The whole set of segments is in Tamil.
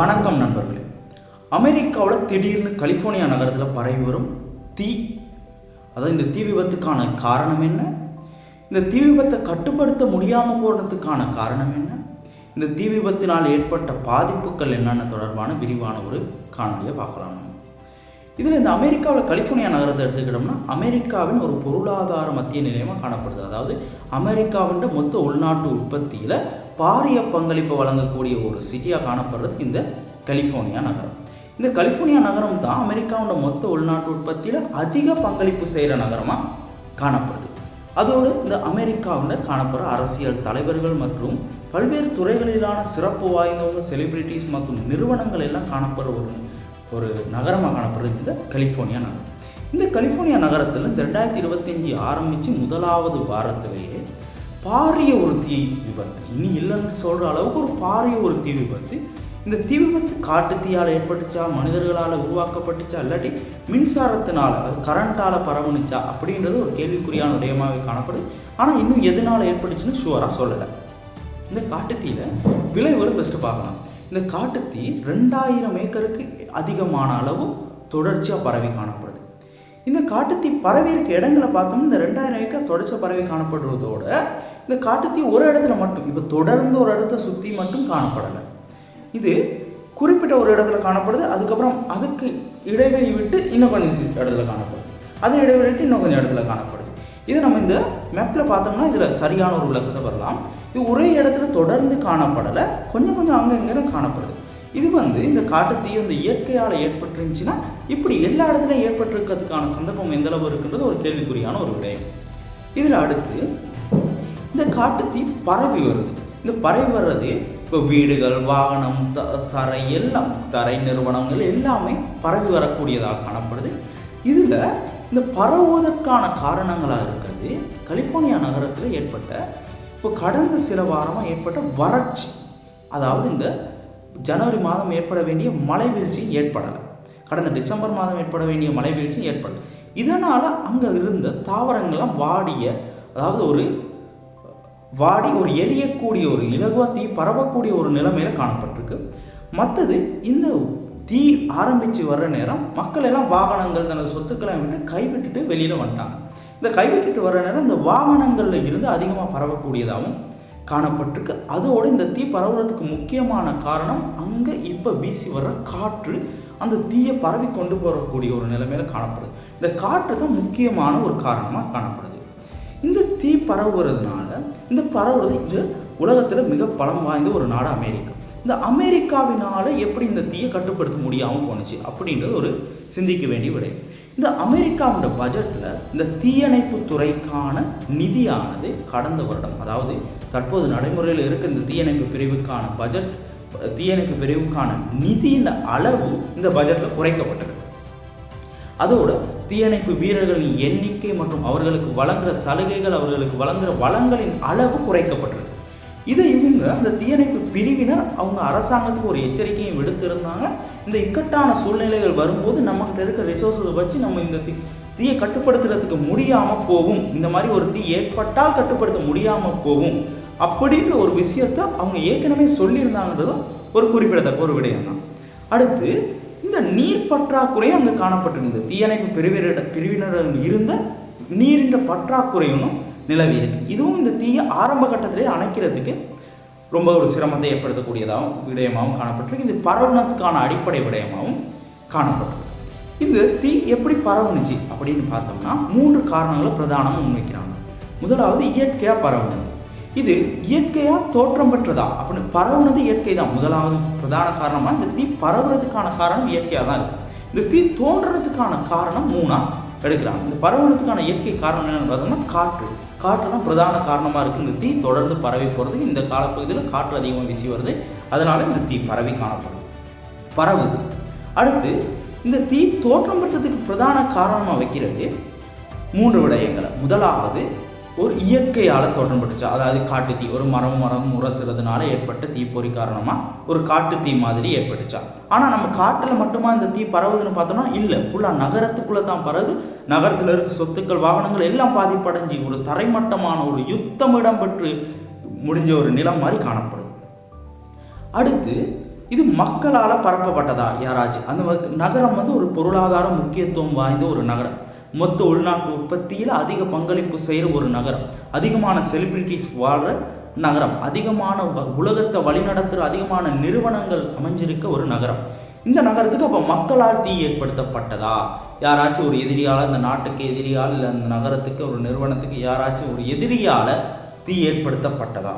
வணக்கம் நண்பர்களே. அமெரிக்காவில் திடீர்னு கலிஃபோர்னியா நகரத்தில் பரவி வரும் தீ. அதாவது இந்த தீ விபத்துக்கான காரணம் என்ன? இந்த தீ விபத்தை கட்டுப்படுத்த முடியாமல் போனதுக்கான காரணம் என்ன? இந்த தீ விபத்தினால் ஏற்பட்ட பாதிப்புகள் என்னென்ன தொடர்பான விரிவான ஒரு காணொலியை பார்க்கலாம் நம்ம இதில் இந்த அமெரிக்காவில் கலிஃபோர்னியா நகரத்தை எடுத்துக்கிட்டோம்னா அமெரிக்காவின் ஒரு பொருளாதார மத்திய நிலையமாக காணப்படுது. அதாவது அமெரிக்காவின் மொத்த உள்நாட்டு உற்பத்தியில் பாரிய பங்களிப்பு வழங்கக்கூடிய ஒரு சிட்டியாக காணப்படுறது இந்த கலிஃபோர்னியா நகரம். இந்த கலிஃபோர்னியா நகரம் தான் அமெரிக்காவோட மொத்த உள்நாட்டு உற்பத்தியில் அதிக பங்களிப்பு செய்கிற நகரமாக காணப்படுது. அதோடு இந்த அமெரிக்காவில் காணப்படுற அரசியல் தலைவர்கள் மற்றும் பல்வேறு துறைகளிலான சிறப்பு வாய்ந்தவங்க செலிபிரிட்டிஸ் மற்றும் நிறுவனங்கள் எல்லாம் காணப்படுற ஒரு ஒரு நகரமாக காணப்படுறது இந்த கலிஃபோர்னியா நகரம். இந்த கலிஃபோர்னியா நகரத்தில் இந்த ரெண்டாயிரத்தி இருபத்தஞ்சி ஆரம்பித்து முதலாவது வாரத்திலேயே பாரிய ஒரு தீ விபத்து. இனி இல்லைன்னு சொல்கிற அளவுக்கு ஒரு பாரிய ஒரு தீ விபத்து. இந்த தீ விபத்து காட்டு தீயால் ஏற்பட்டுச்சா மனிதர்களால் உருவாக்கப்பட்டுச்சா இல்லாட்டி மின்சாரத்தினால் அது கரண்ட்டால் பரவுனுச்சா அப்படின்றது ஒரு கேள்விக்குறியான விடயமாகவே காணப்படுது. ஆனால் இன்னும் எதனால் ஏற்பட்டுச்சுன்னு ஷுவராக சொல்லலை. இந்த காட்டுத்தீயில விளைவுகளை ஃபஸ்ட்டு பார்க்கலாம். இந்த காட்டுத்தீ ரெண்டாயிரம் ஏக்கருக்கு அதிகமான அளவு தொடர்ச்சியாக பரவி காணப்படுது. இந்த காட்டுத்தீ பரவி இருக்க இடங்களை பார்த்தோம்னா இந்த ரெண்டாயிரம் ஏக்கர் தொடர்ச்சியாக பரவி காணப்படுறதோட இந்த காட்டுத்தீ ஒரு இடத்துல மட்டும் இப்போ தொடர்ந்து ஒரு இடத்த சுற்றி மட்டும் காணப்படலை. இது குறிப்பிட்ட ஒரு இடத்துல காணப்படுது அதுக்கப்புறம் அதுக்கு இடைவெளி விட்டு இன்னும் கொஞ்சம் இடத்துல காணப்படுது. அது இடைவெளி விட்டு இன்னும் கொஞ்சம் இடத்துல காணப்படுது. இது நம்ம இந்த மேப்பில் பார்த்தோம்னா இதில் சரியான ஒரு விளக்கத்தை வரலாம். இது ஒரே இடத்துல தொடர்ந்து காணப்படலை கொஞ்சம் கொஞ்சம் அங்கங்கே காணப்படுது. இது வந்து இந்த காட்டுத்தீ அந்த இயற்கையால் ஏற்பட்டுருந்துச்சுன்னா இப்படி எல்லா இடத்துலையும் ஏற்பட்டிருக்கிறதுக்கான சந்தர்ப்பம் எந்த அளவு இருக்குன்றது ஒரு கேள்விக்குறியான ஒரு விடயம். இதில் அடுத்து இந்த காட்டுத்தீ பரவி வருது. இந்த பரவி வர்றது இப்போ வீடுகள் வாகனம் த தரை எல்லாம் தரை நிறுவனங்கள் எல்லாமே பரவி வரக்கூடியதாக காணப்படுது. இதில் இந்த பரவுவதற்கான காரணங்களாக இருக்கிறது கலிஃபோர்னியா நகரத்தில் ஏற்பட்ட இப்போ கடந்த சில வாரமாக ஏற்பட்ட வறட்சி. அதாவது இந்த ஜனவரி மாதம் ஏற்பட வேண்டிய மழை வீழ்ச்சி ஏற்படலை. கடந்த டிசம்பர் மாதம் ஏற்பட வேண்டிய மழை வீழ்ச்சி ஏற்படலை. இதனால் அங்கே இருந்த தாவரங்கள்லாம் வாடிய அதாவது ஒரு வாடி ஒரு எரியக்கூடிய ஒரு இலகுவா தீ பரவக்கூடிய ஒரு நிலைமையில காணப்பட்டிருக்கு. மற்றது இந்த தீ ஆரம்பித்து வர்ற நேரம் மக்கள் எல்லாம் வாகனங்கள் தனது சொத்துக்களை விட்டு கைவிட்டுட்டு வெளியில் வந்துட்டாங்க. இந்த கைவிட்டுட்டு வர்ற நேரம் இந்த வாகனங்களில் இருந்து அதிகமாக பரவக்கூடியதாகவும் காணப்பட்டிருக்கு. அதோடு இந்த தீ பரவுறதுக்கு முக்கியமான காரணம் அங்கே இப்போ வீசி வர்ற காற்று அந்த தீயை பரவி கொண்டு போகக்கூடிய ஒரு நிலைமையில காணப்படுது. இந்த காற்று தான் முக்கியமான ஒரு காரணமாக காணப்படுது. இந்த தீ பரவுறதுனால இந்த பரவுறது இது உலகத்தில் மிக பலம் வாய்ந்த ஒரு நாடு அமெரிக்கா. இந்த அமெரிக்காவினால எப்படி இந்த தீயை கட்டுப்படுத்த முடியாமல் போணுச்சு அப்படின்றது ஒரு சிந்திக்க வேண்டிய விடை. இந்த அமெரிக்காவோட பட்ஜெட்டில் இந்த தீயணைப்பு துறைக்கான நிதியானது கடந்த வருடம் அதாவது தற்போது நடைமுறையில் இருக்க இந்த தீயணைப்பு பிரிவுக்கான பட்ஜெட் தீயணைப்பு பிரிவுக்கான நிதியின் அளவு இந்த பட்ஜெட்டில் குறைக்கப்பட்டது. அதோட தீயணைப்பு வீரர்களின் எண்ணிக்கை மற்றும் அவர்களுக்கு வழங்குகிற சலுகைகள் அவர்களுக்கு வழங்குகிற வளங்களின் அளவு குறைக்கப்பட்டிருக்கு இதை இவங்க அந்த தீயணைப்பு பிரிவினர் அவங்க அரசாங்கத்துக்கு ஒரு எச்சரிக்கையும் விடுத்திருந்தாங்க. இந்த இக்கட்டான சூழ்நிலைகள் வரும்போது நம்மகிட்ட இருக்க ரிசோர்ஸை வச்சு நம்ம இந்த தீ தீயை கட்டுப்படுத்துறதுக்கு முடியாமல் போகும். இந்த மாதிரி ஒரு தீ ஏற்பட்டால் கட்டுப்படுத்த முடியாமல் போகும். அப்படின்ற ஒரு விஷயத்த அவங்க ஏற்கனவே சொல்லியிருந்தாங்கன்றதும் ஒரு குறிப்பிடத்தக்க ஒரு விடயம் தான். அடுத்து இந்த நீர் பற்றாக்குறையும் அங்கே காணப்பட்டிருந்தது. தீயணைப்பு பிரிவினர் பிரிவினரிடம் இருந்த நீரின்ற பற்றாக்குறையும் நிலவி இருக்கு. இதுவும் இந்த தீயை ஆரம்ப கட்டத்திலே அணைக்கிறதுக்கு ரொம்ப ஒரு சிரமத்தை ஏற்படுத்தக்கூடியதாகவும் விடயமாகவும் காணப்பட்டிருக்கு. இது பரவுனதுக்கான அடிப்படை விடயமாகவும் காணப்பட்டிருக்கு. இந்த தீ எப்படி பரவுனுச்சு அப்படின்னு பார்த்தோம்னா மூன்று காரணங்களை பிரதானமாக முன்வைக்கிறாங்க. முதலாவது இயற்கையாக பரவுனது. இது இயற்கையாக தோற்றம் பெற்றதா? அப்படின்னு பரவுனது இயற்கை தான். முதலாவது பிரதான காரணமாக இந்த தீ பரவுறதுக்கான காரணம் இயற்கையாக தான் இருக்குது இந்த தீ தோன்றதுக்கான காரணம் மூணாக எடுக்கிறாங்க. இந்த பரவுனதுக்கான இயற்கை காரணம் என்னென்னு பார்த்தோம்னா காற்று. காற்று தான் பிரதான காரணமாக இருக்குது இந்த தீ தொடர்ந்து பரவி போகிறது இந்த காலப்பகுதியில் காற்று அதிகமாக வீசி வருது. அதனால இந்த தீ பரவி காணப்படும். பரவுது அடுத்து இந்த தீ தோற்றம் பெற்றதுக்கு பிரதான காரணமாக வைக்கிறது மூன்று விடயங்களை. முதலாவது ஒரு இயற்கையால் தோற்றம்பட்டுச்சு அதாவது காட்டு தீ ஒரு மரம் மரம் முரசுறதுனால ஏற்பட்ட தீப்பொறி காரணமாக ஒரு காட்டு தீ மாதிரி ஏற்பட்டுச்சா? ஆனால் நம்ம காட்டில் மட்டுமா இந்த தீ பரவுதுன்னு பார்த்தோம்னா இல்லை. ஃபுல்லாக நகரத்துக்குள்ளே தான் பரவுது. நகரத்தில் இருக்க சொத்துக்கள் வாகனங்கள் எல்லாம் பாதிப்படைஞ்சு ஒரு தரைமட்டமான ஒரு யுத்தம் இடம்பெற்று முடிஞ்ச ஒரு நிலம் மாதிரி காணப்படுது. அடுத்து இது மக்களால் பரப்பப்பட்டதா? யாராச்சும் அந்த நகரம் வந்து ஒரு பொருளாதார முக்கியத்துவம் வாய்ந்த ஒரு நகரம். மொத்த உள்நாட்டு உற்பத்தியில் அதிக பங்களிப்பு செய்கிற ஒரு நகரம். அதிகமான செலிபிரிட்டிஸ் வாழ்கிற நகரம். அதிகமான உலகத்தை வழிநடத்துகிற அதிகமான நிறுவனங்கள் அமைஞ்சிருக்க ஒரு நகரம். இந்த நகரத்துக்கு அப்போ மக்களால் தீ ஏற்படுத்தப்பட்டதா? யாராச்சும் ஒரு எதிரியால் இந்த நாட்டுக்கு எதிரியால் இல்லை அந்த நகரத்துக்கு ஒரு நிறுவனத்துக்கு யாராச்சும் ஒரு எதிரியால் தீ ஏற்படுத்தப்பட்டதா?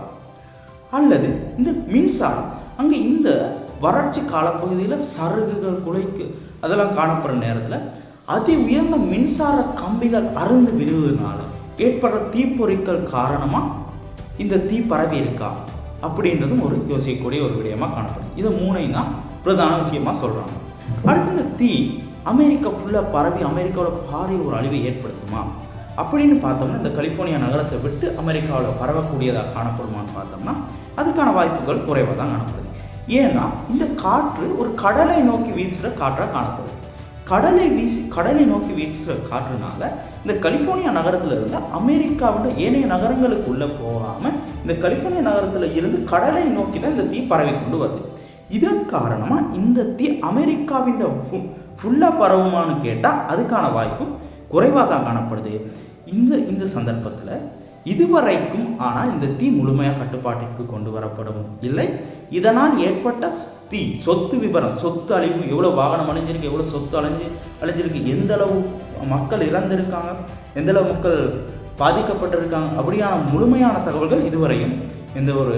அல்லது இந்த மின்சாரம் அங்கே இந்த வறட்சி காலப்பகுதியில் சருகுகள் குலைக்கு அதெல்லாம் காணப்படுற நேரத்தில் அதி உயர்ந்த மின்சார கம்பிகள் அருந்து விழுவதனால ஏற்படுற தீப்பொறிகள் காரணமாக இந்த தீ பரவி இருக்கா? அப்படின்றதும் ஒரு யோசிக்கக்கூடிய ஒரு விடயமாக காணப்படும். இது மூணையும் தான் பிரதான விஷயமாக சொல்கிறாங்க அடுத்து இந்த தீ அமெரிக்கா ஃபுல்லாக பரவி அமெரிக்காவோட பாரிய ஒரு அழிவை ஏற்படுத்துமா? அப்படின்னு பார்த்தோம்னா இந்த கலிஃபோர்னியா நகரத்தை விட்டு அமெரிக்காவில் பரவக்கூடியதாக காணப்படுமான்னு பார்த்தோம்னா அதுக்கான வாய்ப்புகள் குறைவாக தான் காணப்படுது. ஏன்னா இந்த காற்று ஒரு கடலை நோக்கி வீசுகிற காற்றாக காணப்படுது. கடலை வீசி கடலை நோக்கி வீசுகிற காற்றுனால இந்த கலிஃபோர்னியா நகரத்தில் இருந்து அமெரிக்காவோட ஏனைய நகரங்களுக்கு உள்ளே போகாமல் இந்த கலிஃபோர்னியா நகரத்தில் இருந்து கடலை நோக்கி தான் இந்த தீ பரவி கொண்டு வருது. இதன் காரணமாக இந்த தீ அமெரிக்காவின் ஃபுல்லாக பரவுமான்னு கேட்டால் அதுக்கான வாய்ப்பு குறைவாக தான் காணப்படுது. இந்த இந்த சந்தர்ப்பத்தில் இதுவரைக்கும் ஆனால் இந்த தீ முழுமையாக கட்டுப்பாட்டிற்கு கொண்டு வரப்படும் இல்லை. இதனால் ஏற்பட்ட தீ சொத்து விபரம் சொத்து அழிவு எவ்வளோ வாகனம் அழிஞ்சிருக்கு எவ்வளோ சொத்து அழிஞ்சு அழிஞ்சிருக்கு எந்த அளவு மக்கள் இறந்திருக்காங்க எந்த அளவு மக்கள் பாதிக்கப்பட்டிருக்காங்க அப்படியான முழுமையான தகவல்கள் இதுவரையும் எந்த ஒரு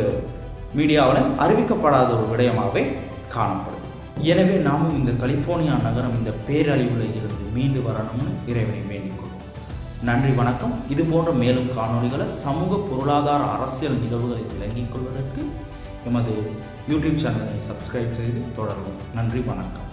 மீடியாவிலும் அறிவிக்கப்படாத ஒரு விடயமாகவே காணப்படும் எனவே நாமும் இந்த கலிஃபோர்னியா நகரம் இந்த பேரழிவில் இருந்து மீண்டு வரணும்னு இறைவனை வேண்டிக்கொள்வோம் நன்றி வணக்கம். இது போன்ற மேலும் காணொளிகளை சமூக பொருளாதார அரசியல் நிகழ்வுகளை விளங்கிக் கொள்வதற்கு எமது யூடியூப் சேனலை சப்ஸ்கிரைப் செய்து தொடரும் நன்றி வணக்கம்.